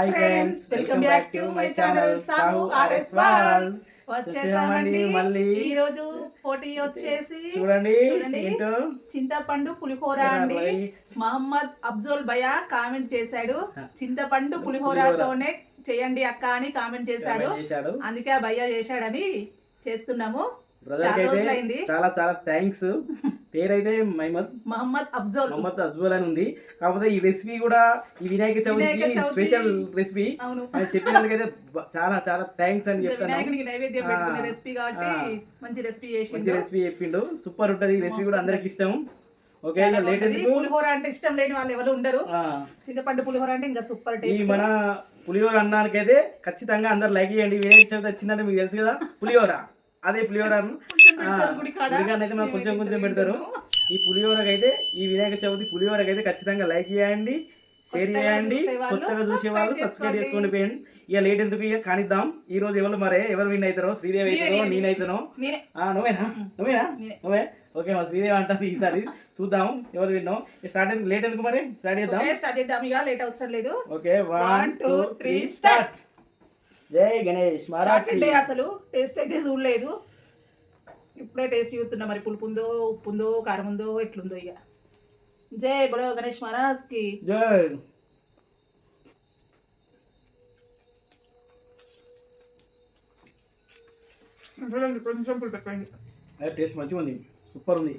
Hi friends welcome back to my channel Sahu RS wall వచ్చేసామండి. మళ్ళీ. ఈ రోజు పోటీ వచ్చేసి చూడండి. ఏంటో? చింతపండు పులిహోర అండి. మహమ్మద్ అఫ్జల్ భయ కామెంట్ చేశాడు. చింతపండు పులిహోరతోనే చేయండి అక్క అని కామెంట్ చేశాడు. చేశాడు. అందుకే ఆ భయ్య చేశాడని చేస్తున్నాము. బ్రదర్ అయితే. చాలా చాలా థ్యాంక్స్ పేరైతే మహమ్మద్. మహమ్మద్ అఫ్జల్. మహమ్మద్ అజ్వల్ అని ఉంది. కాకపోతే ఈ రెసిపీ కూడా ఈ వినాయక చవితి. స్పెషల్ రెసిపీ చెప్పినందుకైతే చాలా చాలా థ్యాంక్స్ అని చెప్తాను. రెసిపీ కాబట్టి. మంచి రెసిపీ మంచి చేసిండు రెసిపీ చెప్పిండు. సూపర్ ఉంటది. ఈ రెసిపీ కూడా అందరికి ఇష్టం. ఓకే లేట్ పులిహోర అంటే ఇష్టం లేని వాళ్ళు ఎవరు ఉండరు. చింతపండు పులిహోర అంటే ఇంకా సూపర్ ఈ టేస్ట్ మన పులిహోర అన్నానికైతే ఖచ్చితంగా అందరు లైక్ చేయండి. వినాయక చవితి వచ్చిందంటే మీకు తెలుసు కదా. పులిహోర. అదే పులిహోర. గుడికాడనైతే మాకు కొంచెం కొంచెం పెడతారు. ఈ పులిహోరకైతే ఈ వినాయక చవితి పులిహోరకైతే ఖచ్చితంగా లైక్ చేయండి షేర్ చేయండి కొత్తగా చూసేవాళ్ళు subscribe సబ్స్క్రైబ్ చేసుకోండి. పోయండి. ఇక లేట్ ఎందుకు ఇక? కానిద్దాం. ఈ రోజు ఎవరు మరే? ఎవరు విన్ అవుతారో? శ్రీదేవి అవుతారో నేనే. నేనైతానో? నువ్వేనా? నువ్వేనా. నువ్వే? ఓకే మా శ్రీదేవి అంటారు ఈసారి. చూద్దాం ఎవరు విన్నాం స్టార్ట్ ఎందుకు లేట్ ఎందుకు మరి? స్టార్ట్ చేద్దాం. స్టార్ట్ చేద్దాం. ఇక లేట్ అవసరం లేదు. Okay one two three start జై గణేష్ మరాఠీ. అంటే అసలు. టేస్ట్ అయితే చూడలేదు. ఇప్పుడే టేస్ట్ చూస్తున్నా మరి పులుపు ఉందో ఉప్పు ఉందో కారం ఉందో ఎట్లుందో ఇక జై బలో గణేష్ మహారాజ్కి జై కొంచెం పులుపు ఎక్కువైంది. టేస్ట్ మంచిగా ఉంది. సూపర్ ఉంది.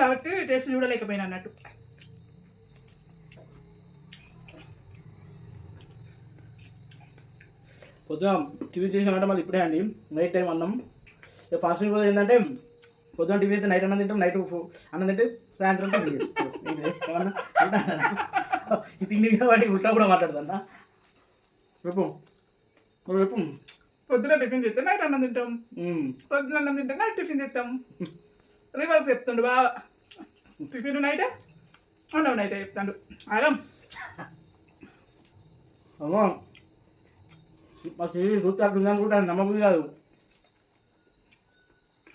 కాబట్టి టేస్ట్ చూడలేకపోయినా అన్నట్టు. పొద్దున టిఫిన్ చేసామంటే మళ్ళీ ఇప్పుడే అండి. నైట్ టైం అన్నం. ఫాస్టింగ్ రోజు ఏంటంటే పొద్దున టిఫిన్ అయితే నైట్ అన్నం తింటాం నైట్ అన్నం తింటే సాయంత్రం? ఏమన్నా? ఈ తిండి కాబట్టి ఉల్టా కూడా మాట్లాడుతున్నా రేపు రేపు పొద్దున టిఫిన్ చేస్తే నైట్ అన్నం తింటాం. పొద్దున అన్నం తింటే నైట్ టిఫిన్ చేస్తాం. రివర్స్ చెప్తుండు బాగా టిఫిన్ నైట్? అన్నం నైట్ చెప్తాడు. ఆగం. అమ్మో. మా సిరీస్ చూస్తే అక్కడ ఉందని కూడా నమ్మకం కాదు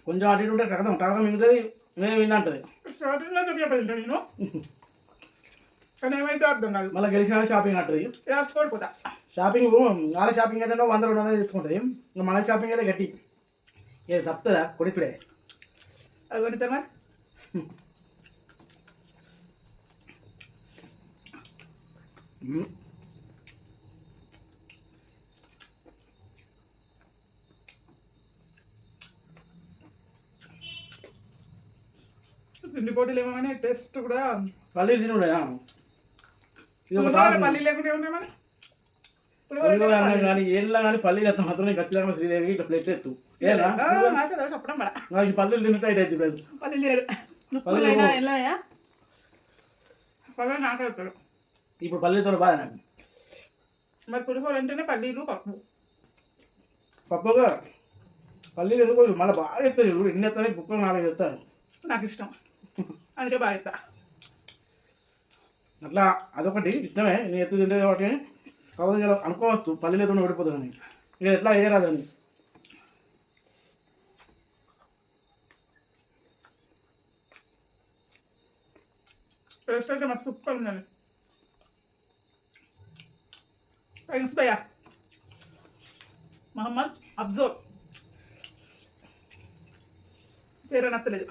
కొంచెం అటు ఇటు ఉంటే కడదాం కడదాం మిగుతుంది నేను విన్నా అంటది స్టార్టింగ్లో చెప్పిపోయింటా నేను కానీ ఏమైతే అర్థం కాదు మళ్ళీ గెలిచిన షాపింగ్ అంటది లాస్ట్ కోడిపోతా షాపింగ్ వాళ్ళ షాపింగ్ అయితే వంద రెండు వందలు తీసుకుంటుంది ఇంకా మన షాపింగ్ అయితే గట్టి ఏ తప్పుతుందా కొడిపిడే అది కొనితే మరి తిండి పోటీలు ఏమో కానీ టేస్ట్ కూడా పల్లీలు తినుడే పులిహోర తాగు. పల్లి లేకుండా ఉన్నాయి మరి? పులిహోర పల్లీలు అన్నం కానీ ఏళ్ళ పల్లీలు ఖచ్చితంగా శ్రీదేవి ఇట్లా ప్లేట్ ఎత్తు. చెప్పడం నాకు పల్లీలు తింటే అయితే అవుతుంది ఫ్రెండ్స్ పల్లి తినడు. పల్లీలు నువ్వులైనా ఎల్లనయా పల్లి నాకే వస్తాడు ఇప్పుడు పల్లీలతో బాధ నాకు. మరి పులిహోర అంటేనే పల్లీలు పప్పు. పప్పుగా? పల్లీలు ఎందుకు మళ్ళీ బాగా చూడు. ఎన్ని ఎత్తాయి బుక్కలు నాలుగు ఎత్తారు నాకు ఇష్టం. అందుకే ఎత్తా అట్లా అదొకటి ఇష్టమే. నేను ఎత్తు తింటే కాబట్టి కాకపోతే ఇలా అనుకోవచ్చు పల్లీలతో ఓడిపోతుందని ఇక ఎట్లా వేయరాదని టేస్ట్ అయితే మస్తు సూపర్ ఉందండి. థ్యాంక్స్ భయ్యా మహమ్మద్ అఫ్జోల్ పేరు నచ్చలేదు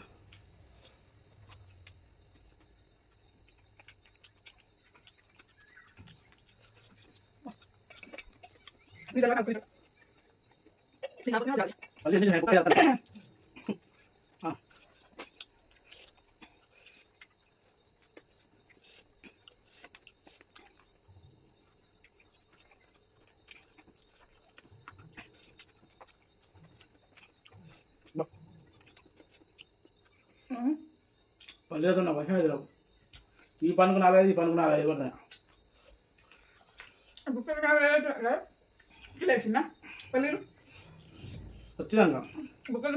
ఇది ఎలా కలిపి ఇది కాకపోతే ఉండాలి. పల్లి ఎందుకు నేను కుక్క చేస్తాను. ఆ. ఉమ్. పల్లీలతో నా వర్షం ఎదురవు ఈ పనుకు నాలుగైదు ఈ పనుకు నాలుగైదు పడతాయి కిలో వేసిందా పల్లీలు ఖచ్చితంగా బుక్కకు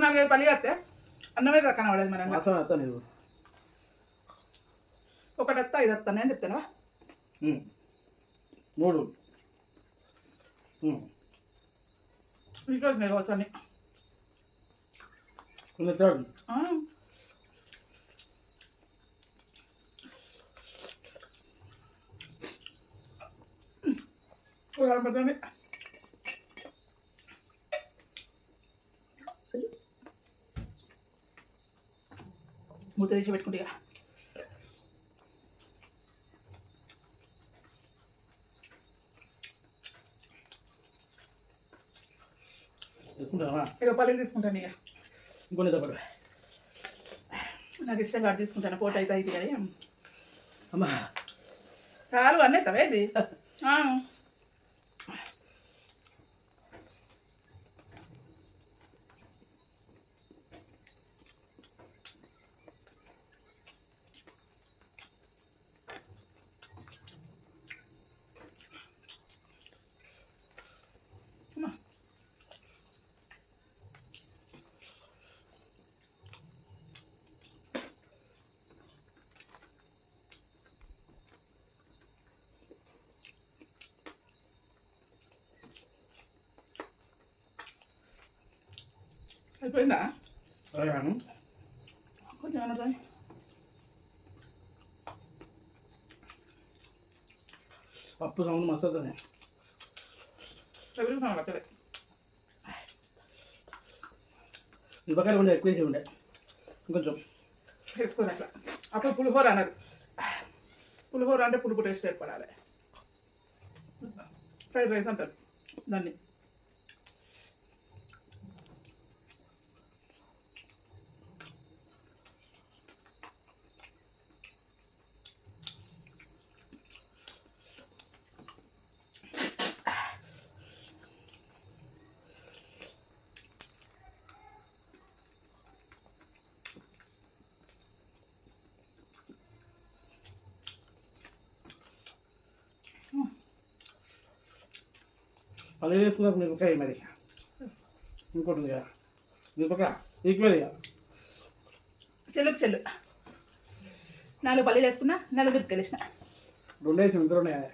అన్నమే కనబడదు మరి అసలు వస్తా లేదు ఒకటి వస్తాను నేను చెప్తాను మూడు. ఇంట్లో వచ్చినాయి కావచ్చు అన్నీ. మూత తెచ్చి పెట్టుకుంటే ఇక. పల్లీలు తీసుకుంటాను ఇక. ఇంకొన్ని తప్పడు నాకు ఇష్టం కాదు తీసుకుంటాను పోటీ అయితే అయితే కానీ. అమ్మా. చాలు అన్నీ తవేది అయిపోయిందా? అయ్యాను కొంచెం ఏమన్నా పప్పు సౌండ్ మస్తు వస్తుంది చదువుతాను అసలే మిరపకాయలు కొంచెం ఎక్కువ వేసి ఉండే. ఇంకొంచెం. వేసుకోరు అట్లా. అప్పుడు పులిహోర అన్నారు పులిహోర అంటే పులుపు టేస్ట్ ఏర్పడాలి. ఫ్రైడ్ రైస్ అంటారు దాన్ని. పల్లెలు వేసుకున్నాక మిరపకాయ మరి. ఇంకోటి ఉంది కదా మిరపకాయ ఈక్వల్ ఇక చెల్లుకు చెల్లు. నాలుగు పల్లీలు వేసుకున్నా నాలుగు మిరపకాయలు వేసిన. రెండు వేసి ఇంత ఉన్నాయి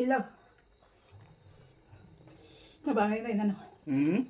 కదా ఇలా బాగా అయింది నన్ను ఉమ్.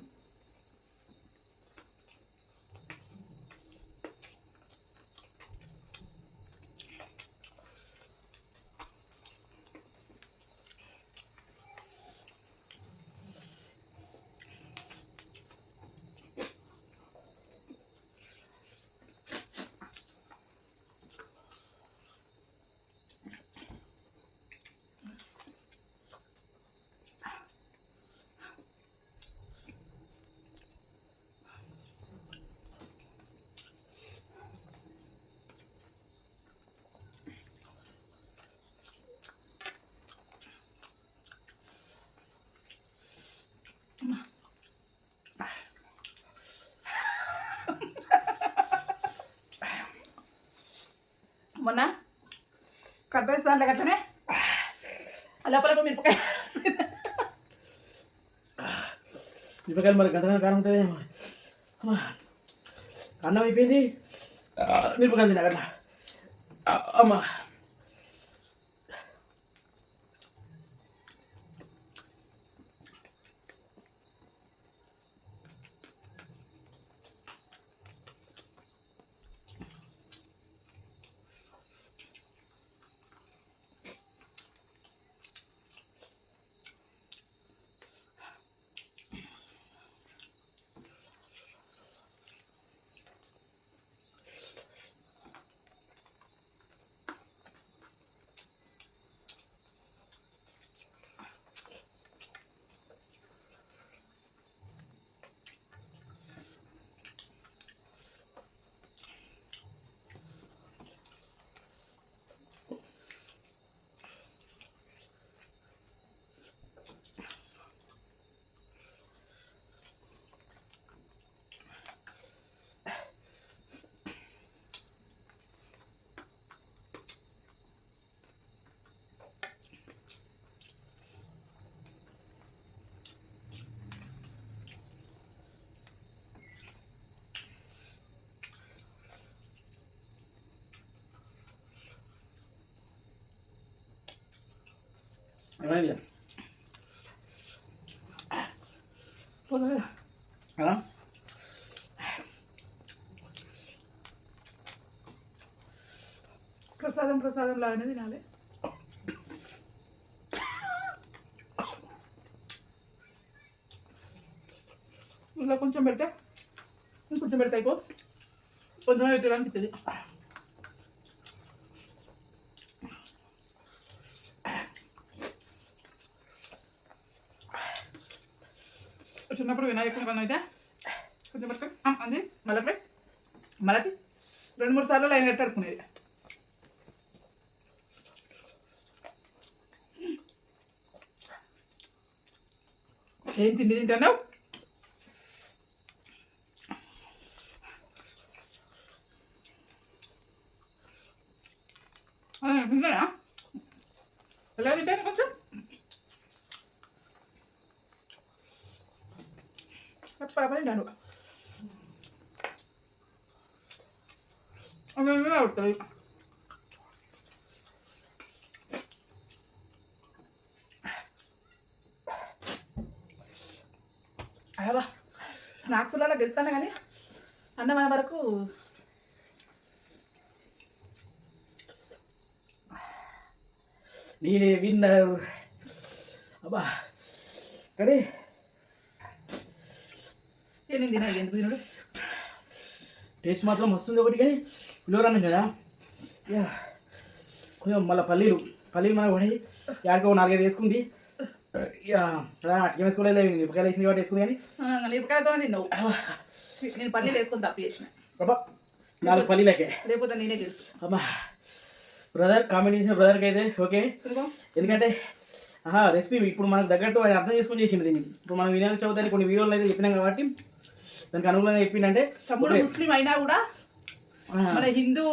మొన్న కట్ దాంట్లో గట్లనే లోపల మిరపకాయ. మిరపకాయలు మరి గంతగా కారం ఉంటుంది. అన్నం అయిపోయింది. ఆ, మిరపకాయలు తిన్నా అమ్మా. ఏమైంది పోతుందా? ఆ? ప్రసాదం ప్రసాదం లాగానే తినాలి ఇలా కొంచెం పెడితే ఇంకొంచెం పెడితే అయిపో కొంచెమే పెట్టడానికి ఇది చిన్నప్పుడు అయితే కొంచెం పట్టుకొని అంది మళ్ళీ పోయి మళ్ళీ రెండు మూడు సార్లు లైన్ కట్టాడుకునేది ఏం తిండి తింటున్నావు తింటానా ఎలా తింటాను కొంచెం పప్ప తింటాను అవి అవుతుంది అయ్యా స్నాక్స్లలో గెలుతాను కానీ అన్నం మన వరకు నేనే విన్నారు అబ్బా కానీ నేను తిన ఎందుకు తినడు టేస్ట్ మాత్రం వస్తుంది ఒకటి కానీ పులిహోర అన్నం కదా? యా. కొంచెం మళ్ళీ పల్లీలు పల్లీలు మనకు పడి యాడికో నాలుగైదు వేసుకుంది. అట్లా వేసుకోలేదు నిమ్మకాయలు వేసింది కాబట్టి వేసుకుంది కానీ. మిరపకాయతో తిన్నావు. నేను పల్లీలు వేసుకొని తప్పు చేసిన. అబ్బా నాలుగు పల్లీలకే. లేకపోతే నేనే తెలుసు అబ్బా బ్రదర్ చేసిన బ్రదర్కి అయితే ఓకే. ఎందుకంటే ఆహా రెసిపీ ఇప్పుడు మనకు తగ్గట్టు ఆయన అర్థం చేసుకొని చేసింది దీన్ని. ఇప్పుడు మనం వినాయక చవితి కొన్ని వీడియోలు అయితే చెప్పినాం కాబట్టి దానికి అనుగుణంగా చెప్పిందంటే తమ్ముడు. ముస్లిం అయినా కూడా మన హిందూ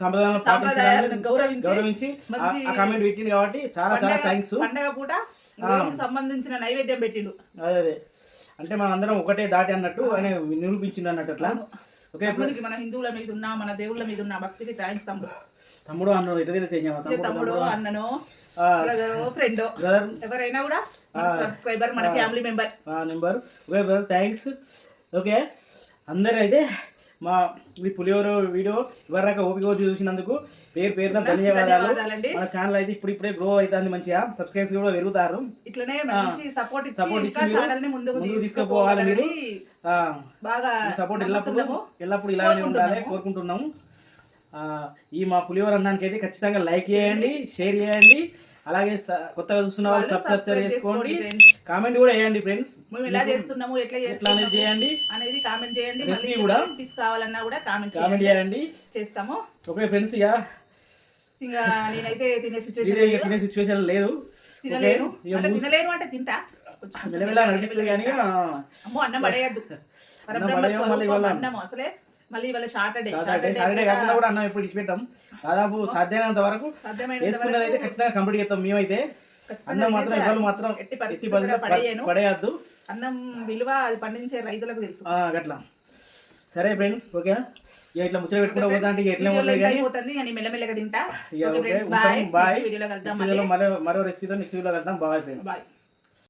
సాంప్రదాయాలను గౌరవించి కామెంట్ పెట్టింది కాబట్టి చాలా చాలా థ్యాంక్స్ పండగ పూట సంబంధించిన నైవేద్యం పెట్టిండు. అదే అదే. అంటే మనం అందరం ఒకటే దాటి అన్నట్టు ఆయన నిరూపించింది అన్నట్టు అట్లా. ఓకే మన హిందువుల మీద ఉన్న మన దేవుళ్ళ మీద ఉన్న భక్తికి థ్యాంక్స్ తమ్ముడు. తమ్ముడు అన్నాడు ఎట్లా తెలియదు తమ్ముడు అన్ననో ఫ్రెండో ఎవరైనా కూడా సబ్స్క్రైబర్ మన family member number okay brother thanks okay అందరూ అయితే మా ఈ పులిహోర వీడియో ఇవరాక ఓపిక చూసినందుకు పేరు పేరున ధన్యవాదాలు మన ఛానల్ అయితే ఇప్పుడు ఇప్పుడే గ్రో అవుతుంది మంచిగా సబ్స్క్రైబ్ కూడా పెరుగుతారు ఇట్లనే సపోర్ట్ ఇచ్చి ముందుకు తీసుకుపోవాలి మీరు. బాగా సపోర్ట్ ఎల్లప్పుడూ. ఎల్లప్పుడు ఇలాగే ఉండాలి కోరుకుంటున్నాము. ఈ మా పులిహోర అన్నానికి అయితే ఖచ్చితంగా లైక్ చేయండి షేర్ చేయండి. అలాగే కొత్తగా చూస్తున్న వాళ్ళు సబ్స్క్రైబ్ చేసుకోండి. కామెంట్ కూడా వేయండి ఫ్రెండ్స్ మేము ఎలా చేస్తున్నాము ఎట్లా చేస్తున్నాము చేయండి. అనేది కామెంట్ చేయండి. మళ్ళీ కూడా. రెసిపీస్ కావాలన్నా కూడా కామెంట్ కామెంట్ చేయండి. చేయండి. చేస్తాము. ఓకే ఫ్రెండ్స్ ఇక ఇంకా నేనైతే తినే ఇక తినే సిచ్యువేషన్ లేదు. తినలేను. అంటే తినలేను అంటే తింటా. నడిపిస్తుంది కానీ అమ్మో అన్నం పడేయద్దు. అన్నం అసలే. మళ్ళీ ఇవాళ సాటర్డే సాటర్డే కాకుండా కూడా అన్నం ఎప్పుడు ఇచ్చిపెట్టాం? దాదాపు సాధ్యమైనంత వరకు ఖచ్చితంగా కంప్లీట్ చేస్తాం మేమైతే. అన్నం మాత్రం. ఇవాళ మాత్రం ఎట్టి పడేయను. పడేయద్దు. అన్నం విలువ అది పండించే రైతులకు తెలుసు. గట్లా. సరే ఫ్రెండ్స్ ఓకే. ఇక ఇట్లా ముచ్చట పెట్టుకుంటూ పోతా అంటే ఎట్లా పోతుంది కానీ మెల్లమెల్లగా తింటా. బాయ్ వీడియోలో కలుద్దాం మరో రెసిపీతో నెక్స్ట్ వీడియోలో వెళ్దాం బాయ్ ఫ్రెండ్స్ బాయ్